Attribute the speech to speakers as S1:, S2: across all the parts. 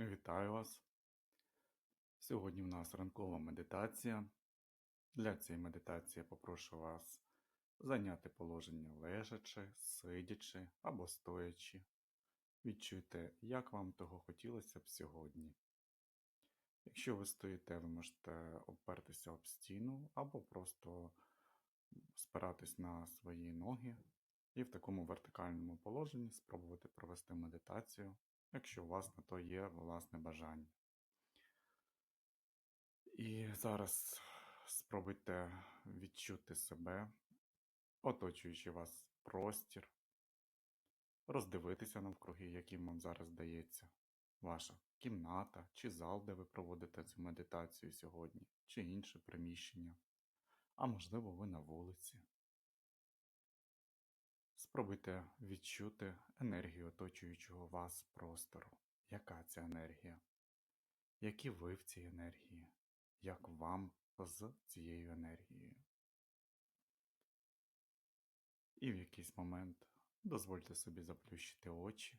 S1: Вітаю вас! Сьогодні в нас ранкова медитація. Для цієї медитації я попрошу вас зайняти положення лежачи, сидячи або стоячи. Відчуйте, як вам того хотілося б сьогодні. Якщо ви стоїте, ви можете опертися об стіну або просто спиратись на свої ноги і в такому вертикальному положенні спробувати провести медитацію, якщо у вас на то є власне бажання. І зараз спробуйте відчути себе, оточуючи вас простір, роздивитися навкруги, яким вам зараз здається, ваша кімната чи зал, де ви проводите цю медитацію сьогодні, чи інше приміщення, а можливо, ви на вулиці. Спробуйте відчути енергію оточуючого вас простору. Яка ця енергія? Які ви в цій енергії? Як вам з цією енергією? І в якийсь момент дозвольте собі заплющити очі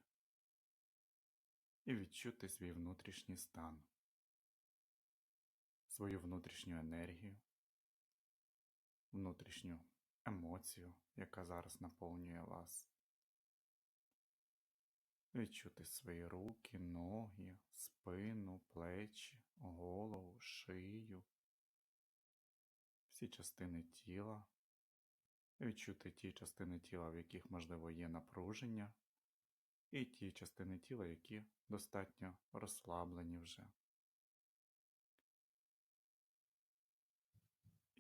S1: і відчути свій внутрішній стан, свою внутрішню енергію, внутрішню емоцію, яка зараз наповнює вас. Відчути свої руки, ноги, спину, плечі, голову, шию, всі частини тіла, відчути ті частини тіла, в яких, можливо, є напруження, і ті частини тіла, які достатньо розслаблені вже.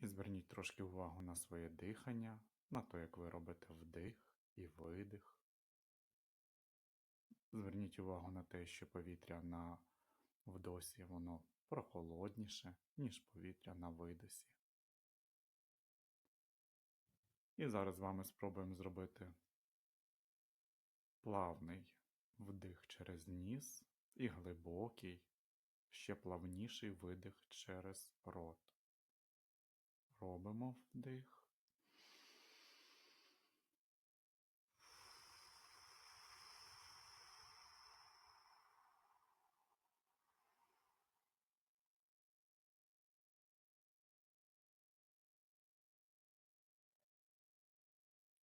S1: І зверніть трошки увагу на своє дихання, на те, як ви робите вдих і видих. Зверніть увагу на те, що повітря на вдосі воно прохолодніше, ніж повітря на видосі. І зараз з вами спробуємо зробити плавний вдих через ніс і глибокий, ще плавніший видих через рот. Робимо вдих.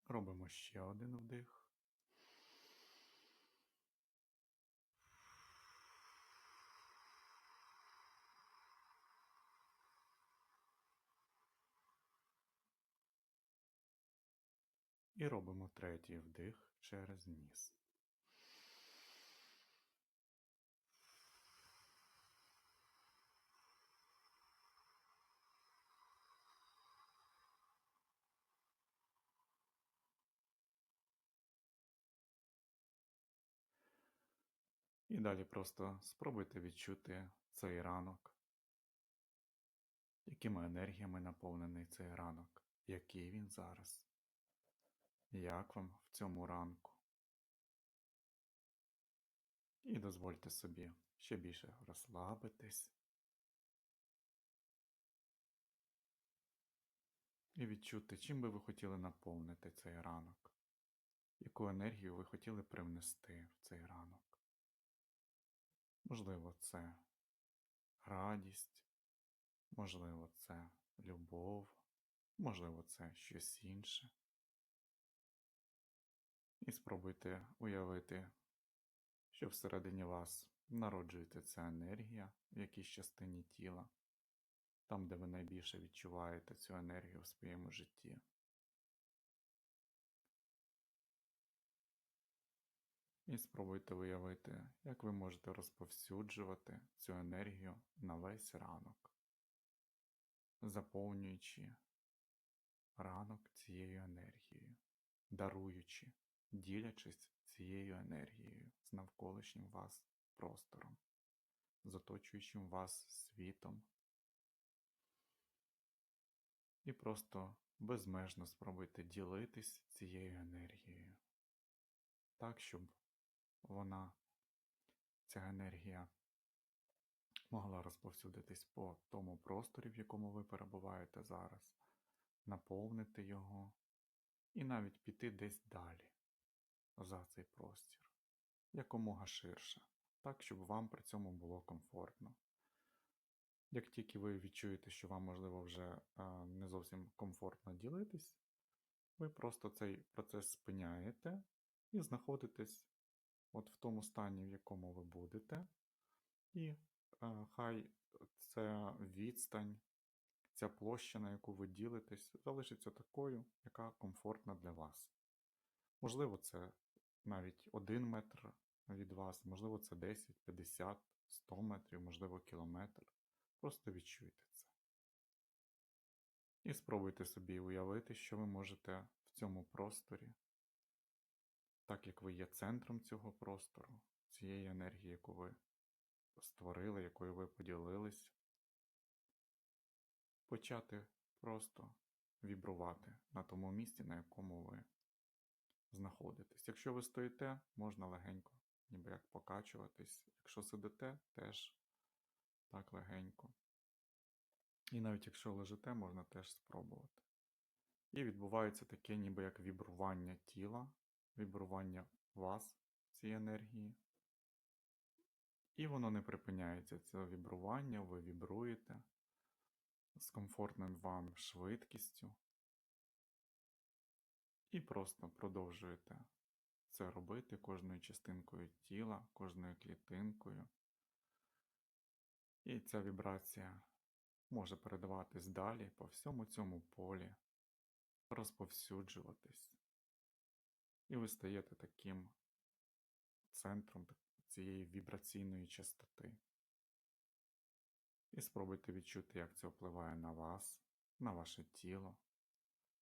S1: Робимо ще один вдих. І робимо третій вдих через ніс. І далі просто спробуйте відчути цей ранок, якими енергіями наповнений цей ранок, який він зараз, як вам в цьому ранку. І дозвольте собі ще більше розслабитись і відчути, чим би ви хотіли наповнити цей ранок, яку енергію ви хотіли привнести в цей ранок. Можливо, це радість, можливо, це любов, можливо, це щось інше. І спробуйте уявити, що всередині вас народжується ця енергія в якійсь частині тіла, там, де ви найбільше відчуваєте цю енергію в своєму житті. І спробуйте виявити, як ви можете розповсюджувати цю енергію на весь ранок, заповнюючи ранок цією енергією, даруючи, ділячись цією енергією з навколишнім вас простором, з оточуючим вас світом. І просто безмежно спробуйте ділитись цією енергією, так, щоб вона, ця енергія могла розповсюдитись по тому просторі, в якому ви перебуваєте зараз, наповнити його і навіть піти десь далі за цей простір, якомога ширше, так, щоб вам при цьому було комфортно. Як тільки ви відчуєте, що вам, можливо, вже не зовсім комфортно ділитись, ви просто цей процес спиняєте і знаходитесь от в тому стані, в якому ви будете, і хай ця відстань, ця площа, на яку ви ділитесь, залишиться такою, яка комфортна для вас. Можливо, це навіть один метр від вас, можливо, це 10, 50, 100 метрів, можливо, кілометр. Просто відчуйте це. І спробуйте собі уявити, що ви можете в цьому просторі, так як ви є центром цього простору, цієї енергії, яку ви створили, якою ви поділились, почати просто вібрувати на тому місці, на якому ви знаходитесь. Якщо ви стоїте, можна легенько, ніби як покачуватись. Якщо сидите, теж так легенько. І навіть якщо лежите, можна теж спробувати. І відбувається таке, ніби як вібрування тіла, вібрування вас, цієї енергії. І воно не припиняється, це вібрування, ви вібруєте з комфортним вам швидкістю. І просто продовжуєте це робити кожною частинкою тіла, кожною клітинкою. І ця вібрація може передаватись далі по всьому цьому полі, розповсюджуватись. І ви стаєте таким центром цієї вібраційної частоти. І спробуйте відчути, як це впливає на вас, на ваше тіло,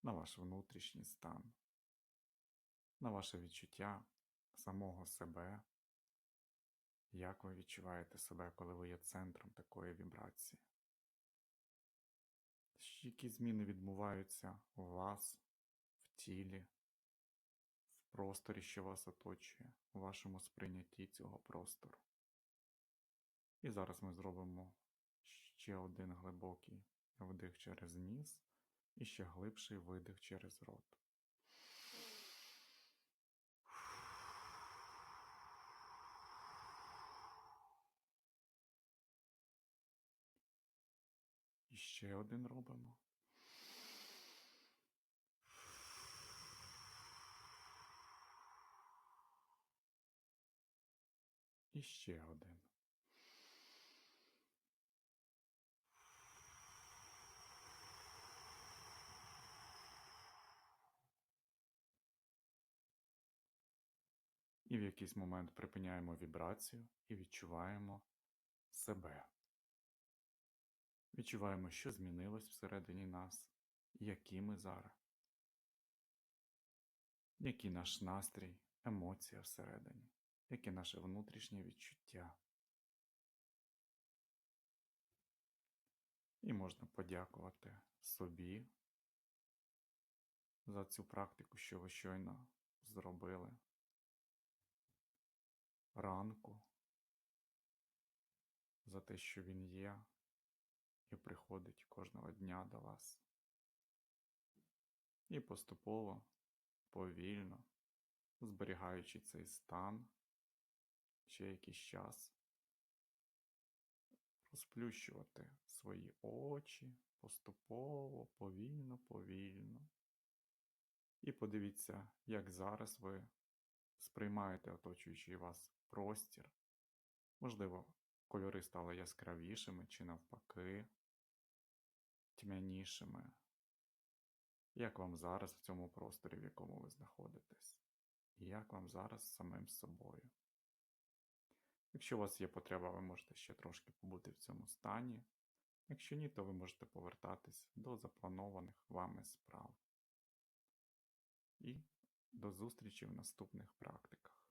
S1: на ваш внутрішній стан, на ваше відчуття самого себе, як ви відчуваєте себе, коли ви є центром такої вібрації. Які зміни відбуваються у вас, в тілі, в просторі, що вас оточує, у вашому сприйнятті цього простору. І зараз ми зробимо ще один глибокий вдих через ніс і ще глибший видих через рот. І ще один робимо. І ще один. І в якийсь момент припиняємо вібрацію і відчуваємо себе. Відчуваємо, що змінилось всередині нас, які ми зараз, який наш настрій, емоція всередині, яке наше внутрішнє відчуття. І можна подякувати собі за цю практику, що ви щойно зробили. Ранку, за те, що він є і приходить кожного дня до вас. І поступово, повільно, зберігаючи цей стан ще якийсь час, розплющувати свої очі поступово, повільно, повільно. І подивіться, як зараз ви сприймаєте оточуючий вас простір. Можливо, кольори стали яскравішими чи навпаки, тьмянішими. Як вам зараз в цьому просторі, в якому ви знаходитесь? І як вам зараз самим собою? Якщо у вас є потреба, ви можете ще трошки побути в цьому стані. Якщо ні, то ви можете повертатись до запланованих вами справ. І до зустрічі в наступних практиках.